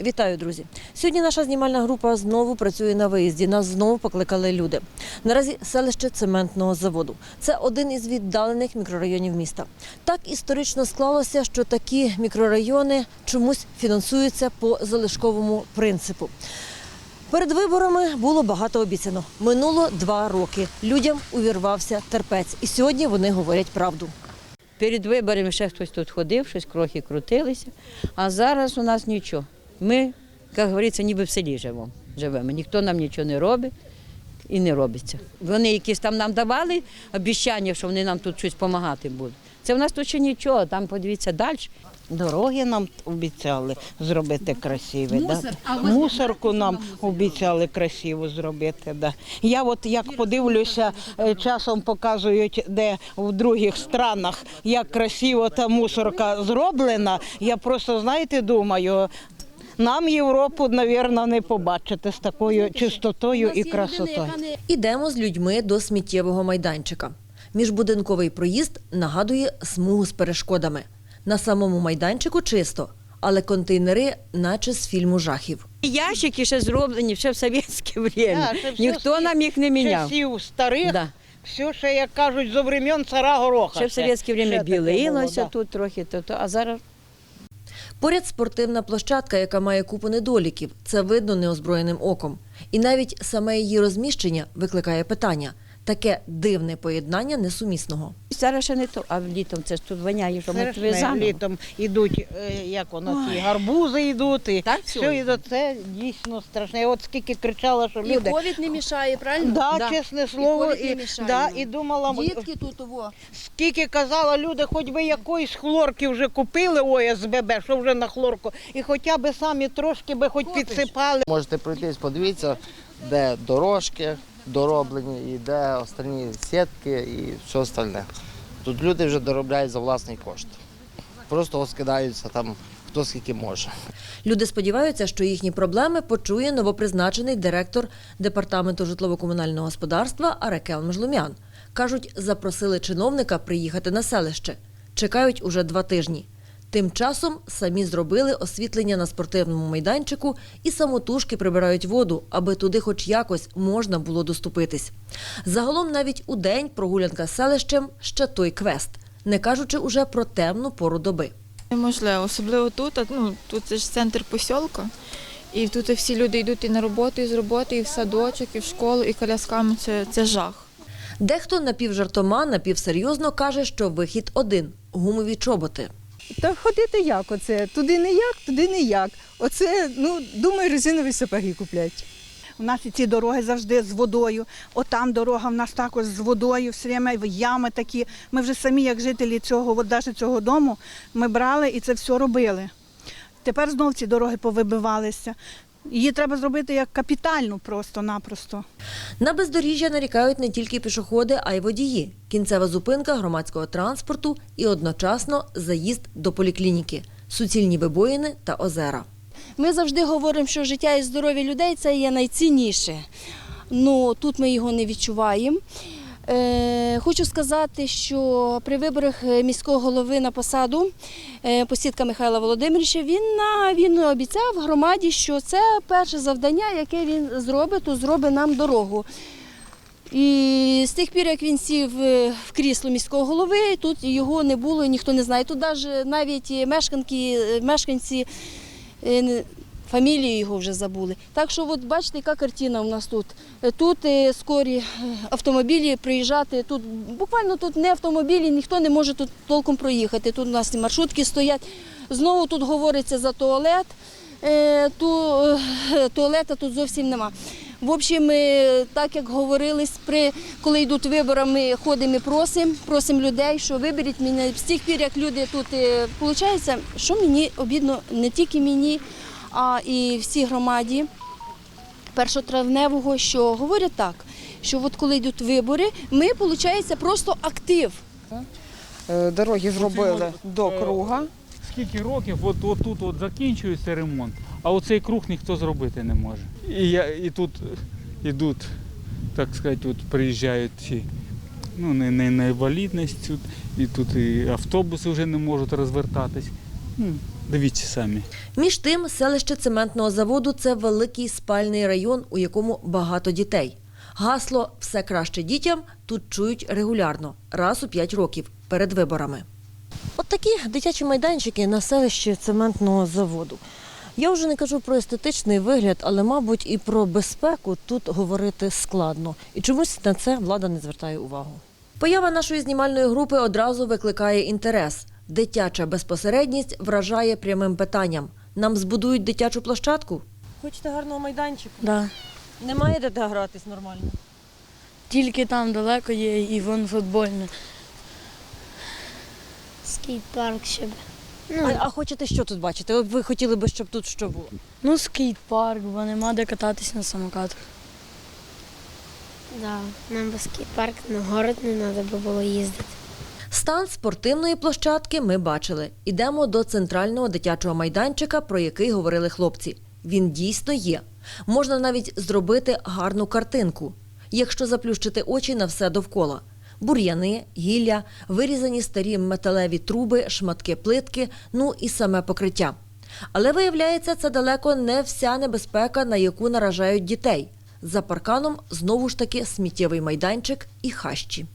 Вітаю, друзі! Сьогодні наша знімальна група знову працює на виїзді. Нас знову покликали люди. Наразі селище цементного заводу. Це один із віддалених мікрорайонів міста. Так історично склалося, що такі мікрорайони чомусь фінансуються по залишковому принципу. Перед виборами було багато обіцяно. Минуло два роки. Людям увірвався терпець, і сьогодні вони говорять правду. Перед виборами ще хтось тут ходив, щось крохи крутилися, а зараз у нас нічого. Ми, як говориться, ніби в селі живемо. живемо. Ніхто нам нічого не робить і не робиться. Вони якісь там нам давали обіцяння, що вони нам тут щось допомагати будуть. Це в нас тут ще нічого, там подивіться далі. Дороги нам обіцяли зробити красиві. да? Мусорку нам обіцяли красиво зробити. Да. Я от як подивлюся, е, часом показують, де в других странах, як красиво та мусорка зроблена. Я просто, знаєте, думаю, нам Європу, мабуть, не побачити з такою чистотою і красотою. Ідемо з людьми до сміттєвого майданчика. Міжбудинковий проїзд нагадує смугу з перешкодами. На самому майданчику чисто, але контейнери, наче з фільму жахів. Ящики ще зроблені ще в совєтське время. Да, Ніхто нам їх не міняв. Часів старих, Да. все ще, як кажуть, зо времен цара Гороха. Ще в совєтське время було, білилося да. тут трохи, то, то, а зараз Поряд спортивна площадка, яка має купу недоліків. Це видно неозброєним оком. І навіть саме її розміщення викликає питання. Таке дивне поєднання несумісного. зараз ще не то, а літом це ж тут воняє, що ми літом йдуть, е, як воно, ці гарбузи йдуть, і Так, все йде. Це дійсно страшне. Я От скільки кричала, що І люди. ковід не мішає, правильно? Да, Да. чесне слово, не і, да, і думала, Дітки тут ово. скільки казала люди, хоч би якоїсь хлорки вже купили ОСББ, що вже на хлорку, і хоча б самі трошки би хоч підсипали. Можете пройтись, подивіться, де дорожки дороблені, і де останні сітки і все остальне. Тут люди вже доробляють за власний кошт. Просто скидаються там хто скільки може. Люди сподіваються, що їхні проблеми почує новопризначений директор департаменту житлово-комунального господарства Арекел Межлумян. Кажуть, запросили чиновника приїхати на селище. Чекають уже два тижні. Тим часом самі зробили освітлення на спортивному майданчику і самотужки прибирають воду, аби туди хоч якось можна було доступитись. Загалом навіть у день прогулянка селищем ще той квест, не кажучи уже про темну пору доби. Неможливо, особливо тут. Ну, тут це ж центр посілка. І тут всі люди йдуть і на роботу, і з роботи, і в садочок, і в школу, і колясками це, це жах. Дехто напівжартома, напівсерйозно каже, що вихід один гумові чоботи. Та ходити як оце? Туди не як, туди не як. Оце, ну, думаю, резинові сапоги куплять. У нас і ці дороги завжди з водою. Отам дорога в нас також з водою, все время ями такі. Ми вже самі, як жителі цього, от цього дому, ми брали і це все робили. Тепер знов ці дороги повибивалися. Її треба зробити як капітальну просто-напросто. На бездоріжжя нарікають не тільки пішоходи, а й водії. Кінцева зупинка громадського транспорту і одночасно заїзд до поліклініки, суцільні вибоїни та озера. Ми завжди говоримо, що життя і здоров'я людей це є найцінніше. Ну тут ми його не відчуваємо. Е, хочу сказати, що при виборах міського голови на посаду е, посідка Михайла Володимировича він, він обіцяв громаді, що це перше завдання, яке він зробить, то зробить нам дорогу. І з тих пір, як він сів е, в крісло міського голови, тут його не було, ніхто не знає. Тут навіть мешканки, мешканці е, фамілію його вже забули. Так що, от бачите, яка картина у нас тут. Е, Тут е, скорі е, автомобілі приїжджати. Тут буквально тут не автомобілі, ніхто не може тут толком проїхати. Тут у нас і маршрутки стоять. Знову тут говориться за туалет. Ту, туалета тут зовсім нема. В общем, так як говорились, при, коли йдуть вибори, ми ходимо і просимо, просимо людей, що виберіть мене. З тих пір, як люди тут, виходить, що мені обідно не тільки мені, а і всій громаді першотравневого, що говорять так, що от коли йдуть вибори, ми, виходить, просто актив. Е, Дороги зробили до е, круга. Скільки років, от, от тут от закінчується ремонт, а оцей круг ніхто зробити не може. І, я, і тут йдуть, так сказати, от приїжджають ці, ну, не, не на інвалідність, і тут і автобуси вже не можуть розвертатись. Дивіться самі. Між тим, селище цементного заводу це великий спальний район, у якому багато дітей. Гасло Все краще дітям тут чують регулярно, раз у п'ять років перед виборами. От такі дитячі майданчики на селищі цементного заводу. Я вже не кажу про естетичний вигляд, але, мабуть, і про безпеку тут говорити складно. І чомусь на це влада не звертає увагу. Поява нашої знімальної групи одразу викликає інтерес. Дитяча безпосередність вражає прямим питанням. Нам збудують дитячу площадку? Хочете гарного майданчику? Да. Немає де гратись нормально. Тільки там далеко є і вон футбольне. Скейт-парк ще б. А, а хочете що тут бачити? От ви хотіли би, щоб тут що було? Ну, скейт-парк, бо нема де кататись на самокатах. Да. Нам би скейт-парк на город не треба було їздити. Стан спортивної площадки ми бачили. Ідемо до центрального дитячого майданчика, про який говорили хлопці. Він дійсно є. Можна навіть зробити гарну картинку, якщо заплющити очі на все довкола. Бур'яни, гілля, вирізані старі металеві труби, шматки плитки, ну і саме покриття. Але виявляється, це далеко не вся небезпека, на яку наражають дітей. За парканом знову ж таки сміттєвий майданчик і хащі.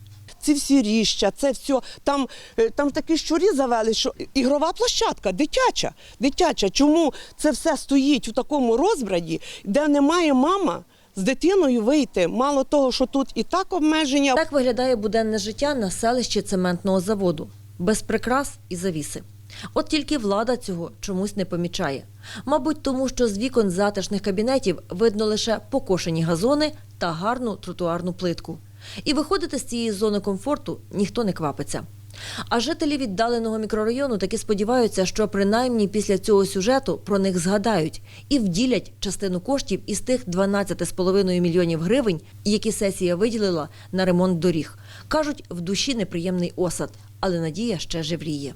Ці всі ріща, це все. Там, е, там такі щурі завели, що ігрова площадка, дитяча. дитяча. Чому це все стоїть у такому розбраді, де немає мама з дитиною вийти? Мало того, що тут і так обмеження. Так виглядає буденне життя на селищі цементного заводу, без прикрас і завіси. От тільки влада цього чомусь не помічає. Мабуть, тому що з вікон затишних кабінетів видно лише покошені газони та гарну тротуарну плитку. І виходити з цієї зони комфорту ніхто не квапиться. А жителі віддаленого мікрорайону таки сподіваються, що принаймні після цього сюжету про них згадають і вділять частину коштів із тих 12,5 мільйонів гривень, які сесія виділила на ремонт доріг. Кажуть, в душі неприємний осад, але надія ще живріє.